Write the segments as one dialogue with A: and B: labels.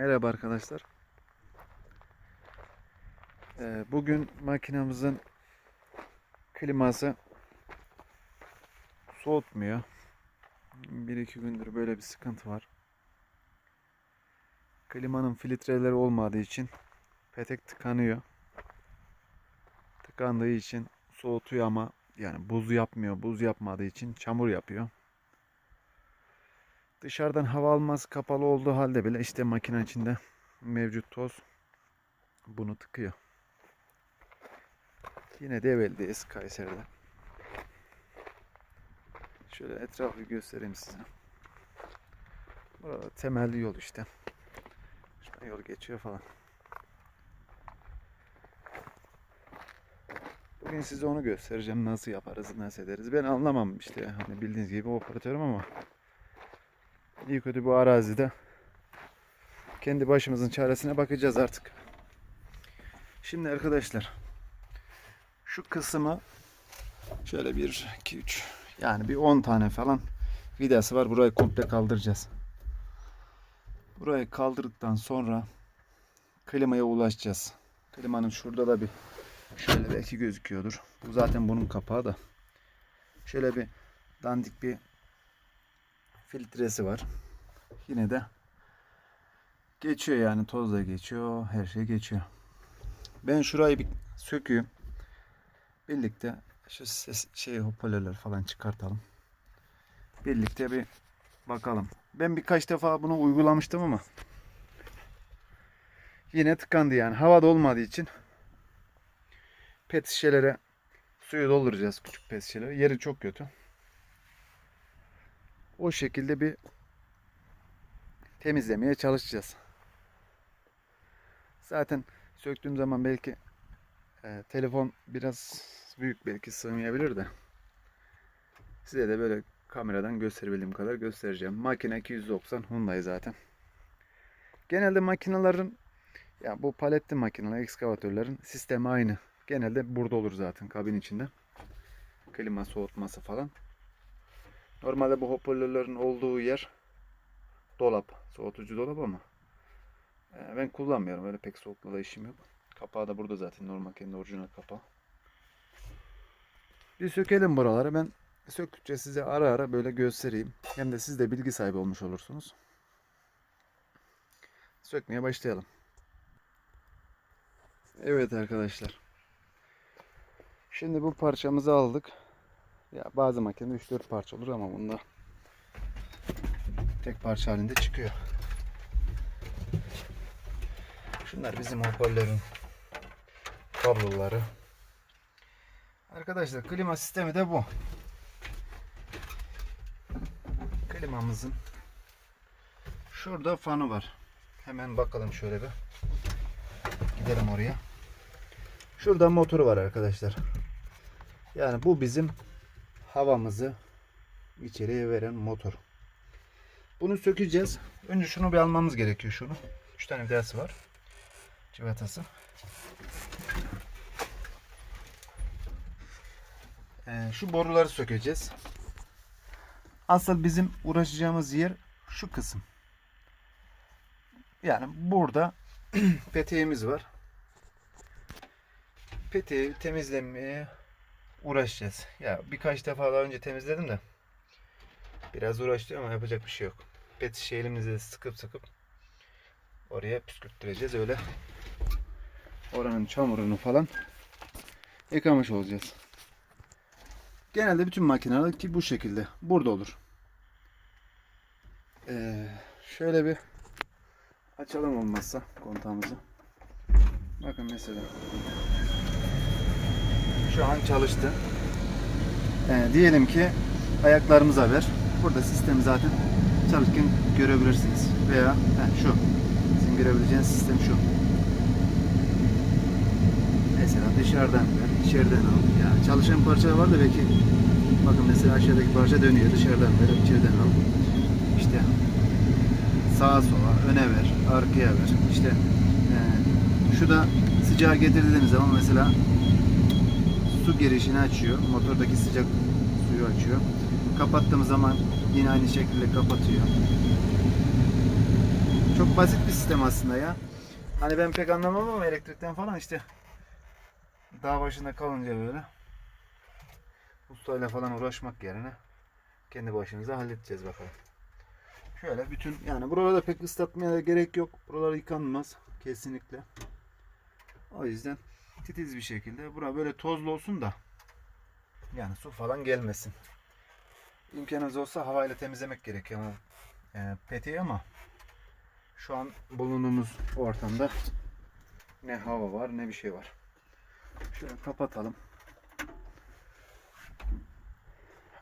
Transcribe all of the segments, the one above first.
A: Merhaba arkadaşlar. Ee, bugün makinamızın kliması soğutmuyor. Bir iki gündür böyle bir sıkıntı var. Klimanın filtreleri olmadığı için petek tıkanıyor. Tıkandığı için soğutuyor ama yani buz yapmıyor. Buz yapmadığı için çamur yapıyor. Dışarıdan hava almaz kapalı olduğu halde bile işte makine içinde mevcut toz bunu tıkıyor. Yine Develi'deyiz Kayseri'de. Şöyle etrafı göstereyim size. Burada temelli yol işte. Şuradan yol geçiyor falan. Bugün size onu göstereceğim. Nasıl yaparız, nasıl ederiz. Ben anlamam işte. Hani bildiğiniz gibi operatörüm ama İyi kötü bu arazide kendi başımızın çaresine bakacağız artık. Şimdi arkadaşlar şu kısmı şöyle bir 2 3 yani bir 10 tane falan vidası var. Burayı komple kaldıracağız. Burayı kaldırdıktan sonra klimaya ulaşacağız. Klimanın şurada da bir şöyle belki gözüküyordur. Bu zaten bunun kapağı da. Şöyle bir dandik bir filtresi var. Yine de geçiyor yani toz da geçiyor, her şey geçiyor. Ben şurayı bir söküyorum. Birlikte şu ses şey hoparlörler falan çıkartalım. Birlikte bir bakalım. Ben birkaç defa bunu uygulamıştım ama yine tıkandı yani. Havada olmadığı için pet şişelere suyu dolduracağız küçük pet şişelere. Yeri çok kötü. O şekilde bir temizlemeye çalışacağız. Zaten söktüğüm zaman belki e, telefon biraz büyük belki sığmayabilir de size de böyle kameradan gösterebildiğim kadar göstereceğim. Makine 290 Hyundai zaten. Genelde makinelerin ya bu paletli makineler, ekskavatörlerin sistemi aynı. Genelde burada olur zaten kabin içinde. Klima soğutması falan. Normalde bu hoparlörlerin olduğu yer dolap. Soğutucu dolap ama e, ben kullanmıyorum. Öyle pek soğukla da işim yok. Kapağı da burada zaten normal kendi orijinal kapağı. Bir sökelim buraları. Ben söktükçe size ara ara böyle göstereyim. Hem de siz de bilgi sahibi olmuş olursunuz. Sökmeye başlayalım. Evet arkadaşlar. Şimdi bu parçamızı aldık. Ya bazı makinede 3-4 parça olur ama bunda tek parça halinde çıkıyor. Şunlar bizim hoparlörün kabloları. Arkadaşlar klima sistemi de bu. Klimamızın şurada fanı var. Hemen bakalım şöyle bir. Gidelim oraya. Şurada motoru var arkadaşlar. Yani bu bizim havamızı içeriye veren motor. Bunu sökeceğiz. Önce şunu bir almamız gerekiyor şunu. 3 tane vidası var. Civatası. Ee, şu boruları sökeceğiz. Asıl bizim uğraşacağımız yer şu kısım. Yani burada peteğimiz var. Peteği temizlemeye uğraşacağız. Ya birkaç defa daha önce temizledim de biraz uğraştı ama yapacak bir şey yok. Pet şişe elimizle sıkıp sıkıp oraya püskürttüreceğiz öyle. Oranın çamurunu falan yıkamış olacağız. Genelde bütün makineler ki bu şekilde. Burada olur. Ee, şöyle bir açalım olmazsa kontağımızı. Bakın mesela. Şu an çalıştı. Ee, diyelim ki ayaklarımıza ver. Burada sistemi zaten çalışırken görebilirsiniz. Veya heh, şu. Sizin görebileceğiniz sistem şu. Mesela dışarıdan ver, içeriden al. Yani çalışan parça var da belki bakın mesela aşağıdaki parça dönüyor. Dışarıdan ver, içeriden al. İşte sağa sola, öne ver, arkaya ver. İşte e, şu da sıcağı getirdiğiniz zaman mesela su girişini açıyor. Motordaki sıcak suyu açıyor. Kapattığım zaman yine aynı şekilde kapatıyor. Çok basit bir sistem aslında ya. Hani ben pek anlamam ama elektrikten falan işte dağ başında kalınca böyle ustayla falan uğraşmak yerine kendi başımıza halledeceğiz bakalım. Şöyle bütün yani buralarda pek ıslatmaya da gerek yok. Buralar yıkanmaz kesinlikle. O yüzden titiz bir şekilde bura böyle tozlu olsun da yani su falan gelmesin. İmkanınız olsa havayla temizlemek gerekiyor ama e, peteği ama şu an bulunduğumuz ortamda ne hava var ne bir şey var. Şöyle kapatalım.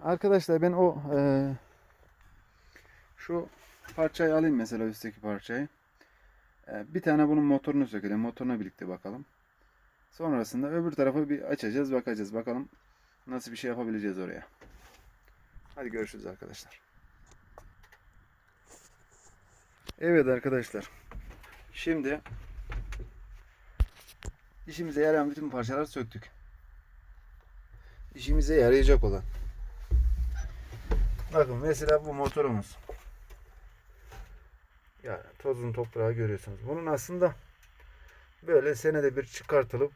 A: Arkadaşlar ben o e, şu parçayı alayım mesela üstteki parçayı. E, bir tane bunun motorunu sökelim. Motoruna birlikte bakalım. Sonrasında öbür tarafı bir açacağız bakacağız. Bakalım nasıl bir şey yapabileceğiz oraya. Hadi görüşürüz arkadaşlar. Evet arkadaşlar. Şimdi işimize yarayan bütün parçaları söktük. İşimize yarayacak olan. Bakın mesela bu motorumuz. Yani tozun toprağı görüyorsunuz. Bunun aslında böyle senede bir çıkartılıp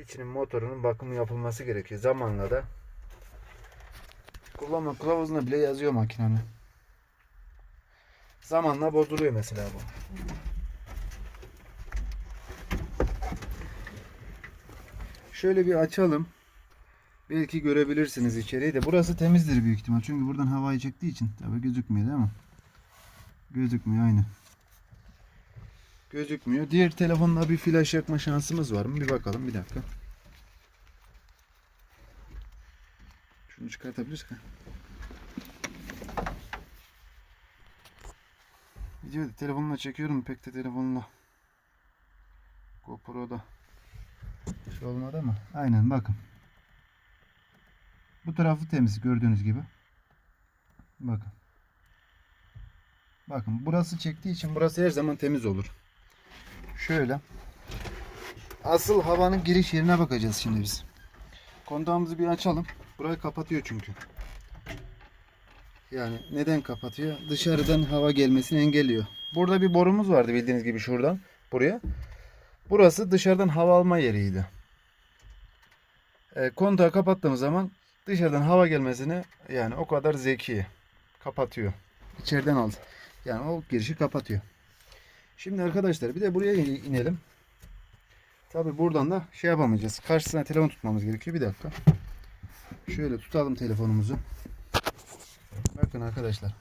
A: içinin motorunun bakımı yapılması gerekiyor. Zamanla da kullanma kılavuzunda bile yazıyor makinenin. Zamanla bozuluyor mesela bu. Şöyle bir açalım. Belki görebilirsiniz içeriği de. Burası temizdir büyük ihtimal. Çünkü buradan havayı çektiği için. Tabi gözükmüyor değil mi? Gözükmüyor aynı. Gözükmüyor. Diğer telefonla bir flash yakma şansımız var mı? Bir bakalım bir dakika. Şunu çıkartabiliriz mi? Videoyu telefonla çekiyorum. Pek de telefonla. GoPro'da. Şey olmadı ama. Aynen bakın. Bu tarafı temiz gördüğünüz gibi. Bakın. Bakın burası çektiği için burası her zaman temiz olur. Şöyle. Asıl havanın giriş yerine bakacağız şimdi biz. Kontağımızı bir açalım. Burayı kapatıyor çünkü. Yani neden kapatıyor? Dışarıdan hava gelmesini engelliyor. Burada bir borumuz vardı bildiğiniz gibi şuradan buraya. Burası dışarıdan hava alma yeriydi. E, kontağı kapattığımız zaman dışarıdan hava gelmesini yani o kadar zeki kapatıyor. İçeriden aldı. Yani o girişi kapatıyor. Şimdi arkadaşlar bir de buraya inelim. Tabi buradan da şey yapamayacağız. Karşısına telefon tutmamız gerekiyor. Bir dakika. Şöyle tutalım telefonumuzu. Bakın arkadaşlar.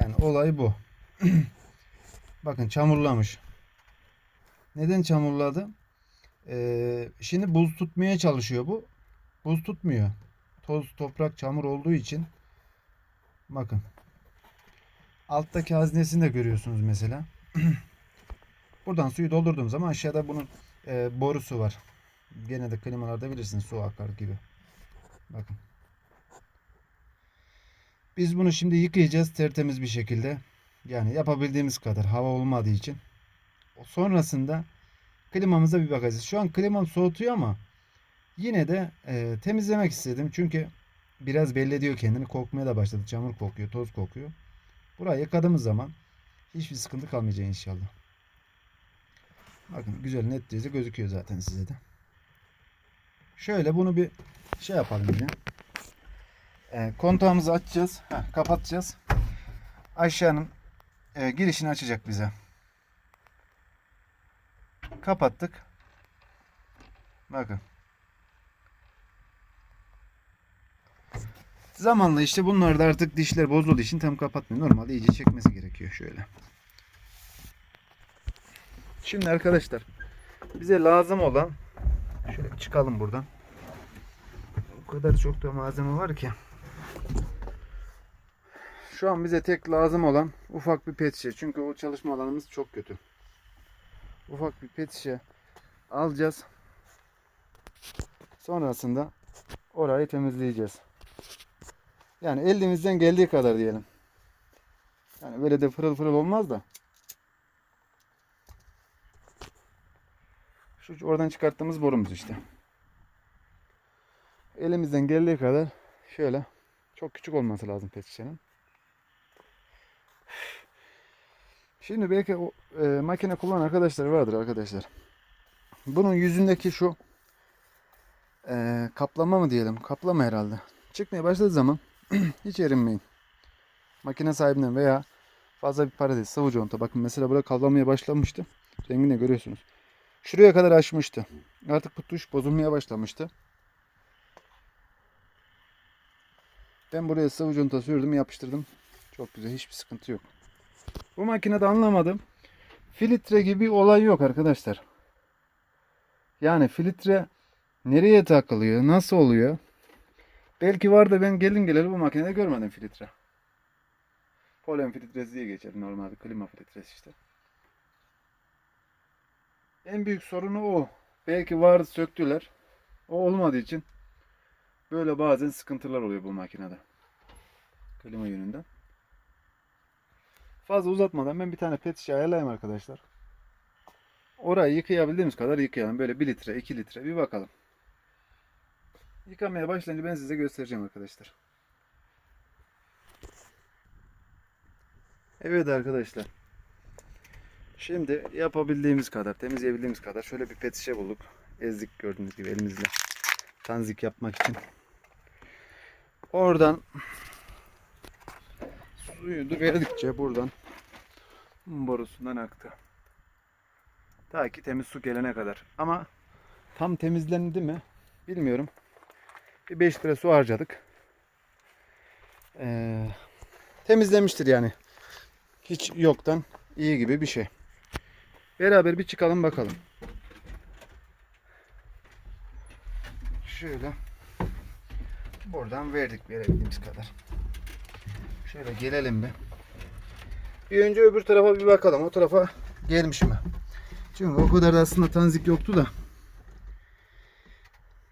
A: Yani olay bu. Bakın çamurlamış. Neden çamurladı? Ee, şimdi buz tutmaya çalışıyor bu. Buz tutmuyor. Toz, toprak, çamur olduğu için bakın. Alttaki haznesini de görüyorsunuz mesela. Buradan suyu doldurduğum zaman aşağıda bunun e, borusu var. Gene de klimalarda bilirsiniz su akar gibi. Bakın. Biz bunu şimdi yıkayacağız tertemiz bir şekilde. Yani yapabildiğimiz kadar hava olmadığı için. Sonrasında klimamıza bir bakacağız. Şu an klimam soğutuyor ama yine de e, temizlemek istedim. Çünkü biraz belli ediyor kendini. Kokmaya da başladı. Çamur kokuyor, toz kokuyor. Burayı yıkadığımız zaman hiçbir sıkıntı kalmayacak inşallah. Bakın güzel net düzeyde gözüküyor zaten size de. Şöyle bunu bir şey yapalım yine. E, kontağımızı açacağız. Heh, kapatacağız. Aşağının e, girişini açacak bize. Kapattık. Bakın. Zamanla işte bunlar da artık dişler bozulduğu için tam kapatmıyor. Normalde iyice çekmesi gerekiyor şöyle. Şimdi arkadaşlar bize lazım olan şöyle çıkalım buradan. O kadar çok da malzeme var ki. Şu an bize tek lazım olan ufak bir pet şişe. Çünkü o çalışma alanımız çok kötü. Ufak bir pet şişe alacağız. Sonrasında orayı temizleyeceğiz. Yani elimizden geldiği kadar diyelim. Yani böyle de pırıl pırıl olmaz da. Şu oradan çıkarttığımız borumuz işte. Elimizden geldiği kadar şöyle çok küçük olması lazım pet şişenin. Şimdi belki o, e, makine kullanan arkadaşlar vardır arkadaşlar. Bunun yüzündeki şu e, kaplama mı diyelim? Kaplama herhalde. Çıkmaya başladığı zaman hiç erinmeyin. Makine sahibinden veya fazla bir para değil. Sıvı conta. Bakın mesela burada kaplamaya başlamıştı. Rengini de görüyorsunuz. Şuraya kadar açmıştı. Artık bu tuş bozulmaya başlamıştı. Ben buraya sıvı conta sürdüm yapıştırdım. Çok güzel hiçbir sıkıntı yok. Bu makinede anlamadım. Filtre gibi olay yok arkadaşlar. Yani filtre nereye takılıyor? Nasıl oluyor? Belki var da ben gelin geleli bu makinede görmedim filtre. Polen filtresi diye geçer normalde. Klima filtresi işte. En büyük sorunu o. Belki vardı söktüler. O olmadığı için böyle bazen sıkıntılar oluyor bu makinede. Klima yönünden. Fazla uzatmadan ben bir tane pet şişe ayarlayayım arkadaşlar. Orayı yıkayabildiğimiz kadar yıkayalım. Böyle 1 litre, 2 litre bir bakalım. Yıkamaya başlayınca ben size göstereceğim arkadaşlar. Evet arkadaşlar. Şimdi yapabildiğimiz kadar, temizleyebildiğimiz kadar şöyle bir pet şişe bulduk. Ezdik gördüğünüz gibi elimizle. Tanzik yapmak için. Oradan suyu da verdikçe buradan borusundan aktı. Ta ki temiz su gelene kadar. Ama tam temizlendi mi bilmiyorum. Bir 5 litre su harcadık. Ee, temizlemiştir yani. Hiç yoktan iyi gibi bir şey. Beraber bir çıkalım bakalım. Şöyle buradan verdik verebildiğimiz kadar. Şöyle gelelim bir. Bir önce öbür tarafa bir bakalım. O tarafa gelmiş mi? Çünkü o kadar da aslında tanzik yoktu da.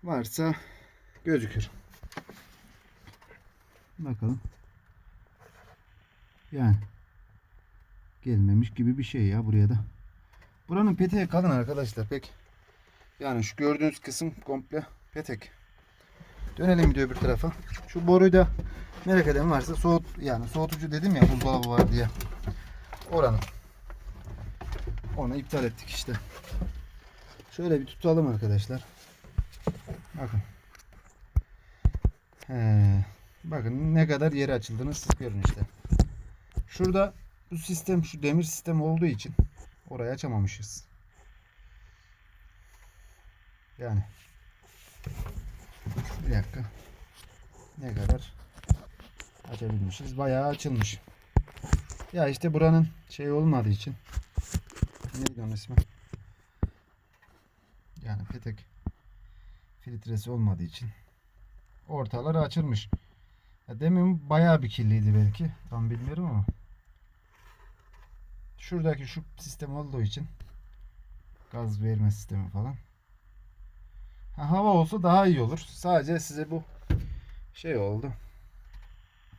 A: Varsa gözükür. Bakalım. Yani gelmemiş gibi bir şey ya buraya da. Buranın peteği kalın arkadaşlar pek. Yani şu gördüğünüz kısım komple petek. Dönelim bir de öbür tarafa. Şu boruyu da merak eden varsa soğut yani soğutucu dedim ya buzdolabı var diye. Oranın. Onu iptal ettik işte. Şöyle bir tutalım arkadaşlar. Bakın. Bakın ne kadar yeri açıldığını siz görün işte. Şurada bu sistem şu demir sistem olduğu için orayı açamamışız. Yani bir dakika. Ne kadar açabilmişiz. Bayağı açılmış. Ya işte buranın şey olmadığı için neydi onun ismi? Yani petek filtresi olmadığı için ortaları açılmış. Ya demin bayağı bir kirliydi belki. Tam bilmiyorum ama. Şuradaki şu sistem olduğu için gaz verme sistemi falan. Ha, hava olsa daha iyi olur. Sadece size bu şey oldu.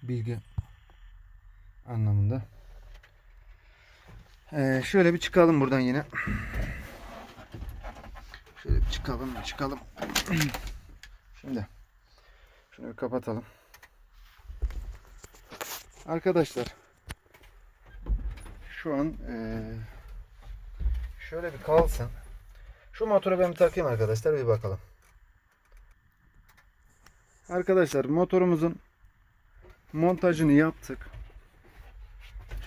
A: Bilgi anlamında. Ee, şöyle bir çıkalım buradan yine. Şöyle bir çıkalım, çıkalım. Şimdi şunu kapatalım. Arkadaşlar şu an eee, şöyle bir kalsın. Şu motoru ben bir takayım arkadaşlar bir bakalım. Arkadaşlar motorumuzun montajını yaptık.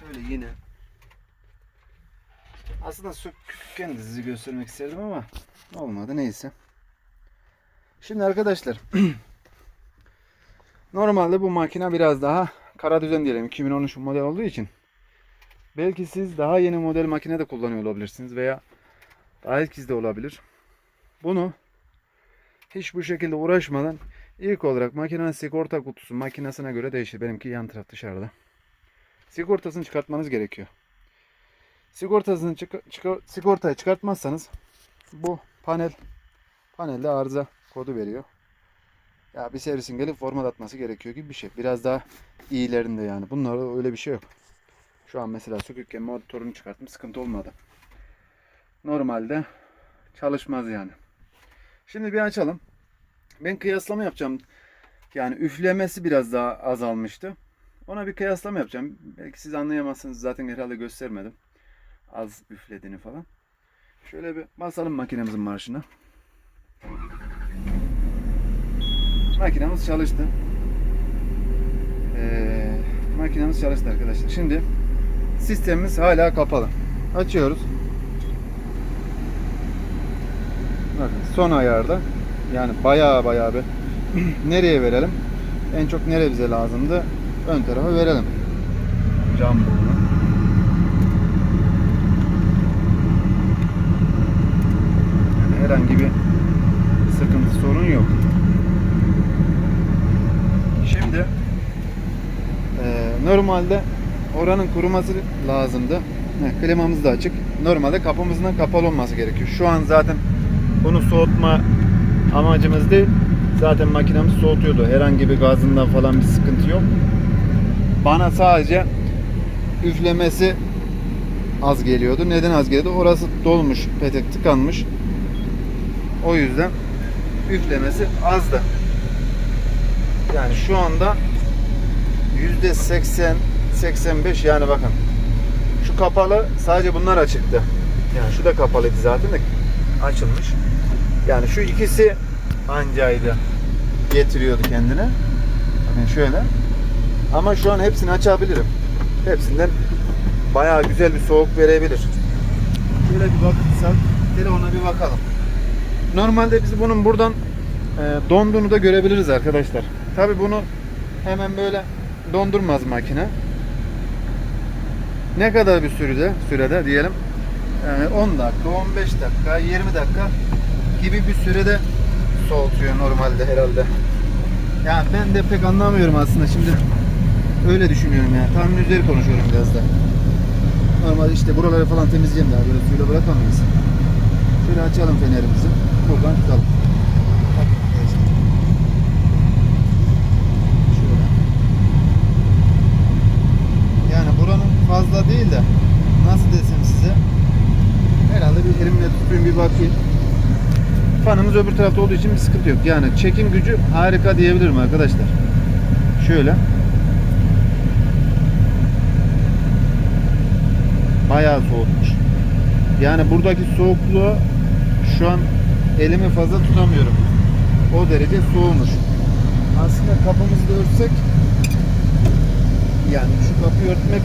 A: Şöyle yine aslında sökükken de sizi göstermek isterdim ama olmadı neyse. Şimdi arkadaşlar normalde bu makine biraz daha kara düzen diyelim 2013 model olduğu için belki siz daha yeni model makine de kullanıyor olabilirsiniz veya daha eskiz de olabilir. Bunu hiç bu şekilde uğraşmadan ilk olarak makinenin sigorta kutusu makinesine göre değişir. Benimki yan taraf dışarıda. Sigortasını çıkartmanız gerekiyor. Sigortasını çık çık- sigortayı çıkartmazsanız bu panel panelde arıza kodu veriyor. Ya bir servisin gelip format atması gerekiyor gibi bir şey. Biraz daha iyilerinde yani. Bunlarda öyle bir şey yok. Şu an mesela sökükken motorunu çıkarttım sıkıntı olmadı. Normalde çalışmaz yani. Şimdi bir açalım. Ben kıyaslama yapacağım. Yani üflemesi biraz daha azalmıştı. Ona bir kıyaslama yapacağım. Belki siz anlayamazsınız. Zaten herhalde göstermedim. Az üflediğini falan. Şöyle bir basalım makinemizin marşına. Makinemiz çalıştı. Ee, makinemiz çalıştı arkadaşlar. Şimdi sistemimiz hala kapalı. Açıyoruz. Bakın son ayarda. Yani bayağı bayağı bir nereye verelim? En çok nereye bize lazımdı? Ön tarafa verelim. Cam bunu. Yani herhangi bir sıkıntı sorun yok. Şimdi eee, normalde oranın kuruması lazımdı. Heh, klimamız da açık. Normalde kapımızın da kapalı olması gerekiyor. Şu an zaten bunu soğutma amacımız değil. Zaten makinemiz soğutuyordu. Herhangi bir gazından falan bir sıkıntı yok. Bana sadece üflemesi az geliyordu. Neden az geliyordu? Orası dolmuş, petek tıkanmış. O yüzden üflemesi azdı. Yani şu anda yüzde 80 85 yani bakın şu kapalı sadece bunlar açıktı. Yani şu da kapalıydı zaten de açılmış. Yani şu ikisi ancaydı getiriyordu kendine. Bakın şöyle. Ama şu an hepsini açabilirim. Hepsinden bayağı güzel bir soğuk verebilir. Şöyle bir bakırsak telefona bir bakalım. Normalde biz bunun buradan e, donduğunu da görebiliriz arkadaşlar. Tabi bunu hemen böyle dondurmaz makine. Ne kadar bir sürede, sürede diyelim e, 10 dakika, 15 dakika, 20 dakika gibi bir sürede soğutuyor normalde herhalde. Ya ben de pek anlamıyorum aslında şimdi öyle düşünüyorum yani. Tahmin üzeri konuşuyorum biraz da. Normal işte buraları falan temizleyeceğim daha böyle suyla bırakamayız. Şöyle açalım fenerimizi. Buradan tutalım. Bakın arkadaşlar. Şöyle. Yani buranın fazla değil de nasıl desem size herhalde bir elimle tutayım bir bakayım. Fanımız öbür tarafta olduğu için bir sıkıntı yok. Yani çekim gücü harika diyebilirim arkadaşlar. Şöyle. Bayağı soğutmuş. Yani buradaki soğukluğu şu an elimi fazla tutamıyorum. O derece soğumuş. Aslında kapımızı da örtsek yani şu kapıyı örtmek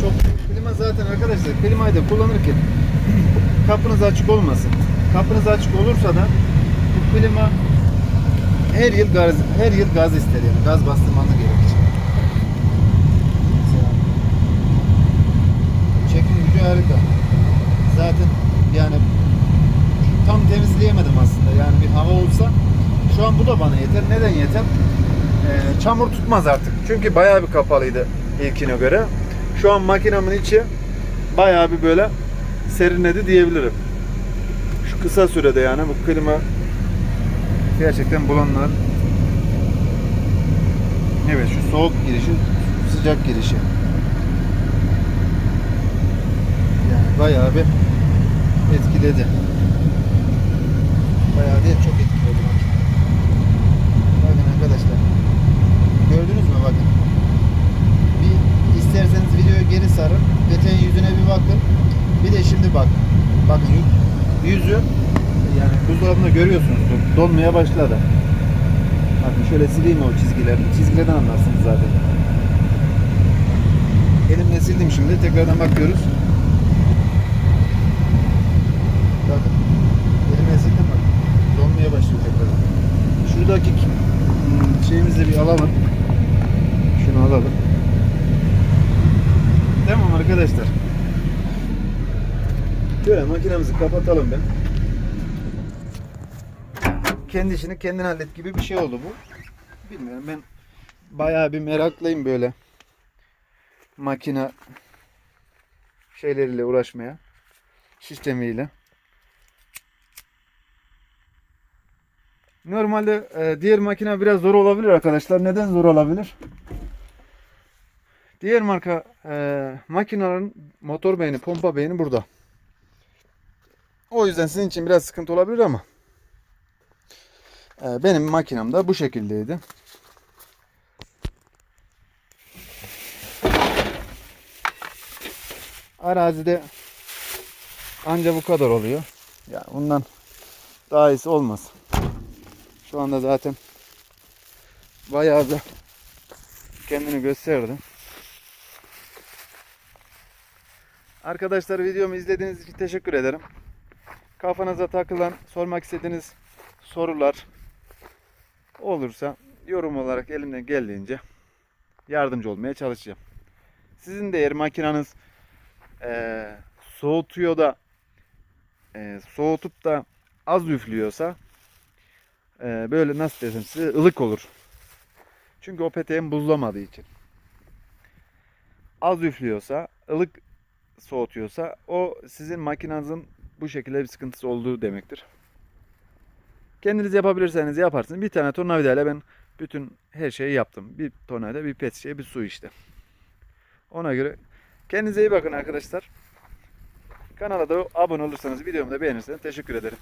A: çok klima zaten arkadaşlar klimayı da kullanırken kapınız açık olmasın. Kapınız açık olursa da bu klima her yıl gaz her yıl gaz ister yani gaz bastırmanı gerekir. Mesela çekim gücü harika. Zaten yani tam temizleyemedim aslında. Yani bir hava olsa şu an bu da bana yeter. Neden yeter? Ee, çamur tutmaz artık. Çünkü bayağı bir kapalıydı ilkine göre. Şu an makinemin içi bayağı bir böyle serinledi diyebilirim. Kısa sürede yani bu klima gerçekten bulanlar Evet şu soğuk girişi sıcak girişi yani bayağı bir etkiledi. Bayağı değil çok etkiledi. Bakın arkadaşlar. Gördünüz mü bakın. Bir isterseniz videoyu geri sarın. Peteğin yüzüne bir bakın. Bir de şimdi bak. Bakın yüzü yani buzdolabında görüyorsunuz dolmaya başladı. Bakın şöyle sileyim o çizgileri. Çizgilerden anlarsınız zaten. Elimle sildim şimdi. Tekrardan bakıyoruz. Bakın. Elimle sildim bak. Donmaya başlıyor tekrardan. Şuradaki hmm, şeyimizi bir alalım. Şunu alalım. Tamam arkadaşlar. Şöyle makinemizi kapatalım ben. Kendi işini kendin hallet gibi bir şey oldu bu. Bilmiyorum ben bayağı bir meraklıyım böyle makine şeyleriyle uğraşmaya. Sistemiyle. Normalde e, diğer makine biraz zor olabilir arkadaşlar. Neden zor olabilir? Diğer marka e, makinelerin motor beyni, pompa beyni burada. O yüzden sizin için biraz sıkıntı olabilir ama. E, benim makinem de bu şekildeydi. Arazide anca bu kadar oluyor. Ya yani bundan daha iyisi olmaz. Şu anda zaten bayağı da kendini gösterdi. Arkadaşlar videomu izlediğiniz için teşekkür ederim. Kafanıza takılan, sormak istediğiniz sorular olursa yorum olarak elimden geldiğince yardımcı olmaya çalışacağım. Sizin de eğer makinanız eee, soğutuyor da eee, soğutup da az üflüyorsa eee, böyle nasıl desem size ılık olur. Çünkü o peteğin buzlamadığı için. Az üflüyorsa, ılık soğutuyorsa o sizin makinanızın bu şekilde bir sıkıntısı olduğu demektir. Kendiniz yapabilirseniz yaparsınız. Bir tane tornavidayla ben bütün her şeyi yaptım. Bir tornavida, bir pet şişe, bir su işte. Ona göre kendinize iyi bakın arkadaşlar. Kanala da abone olursanız, videomu da beğenirseniz teşekkür ederim.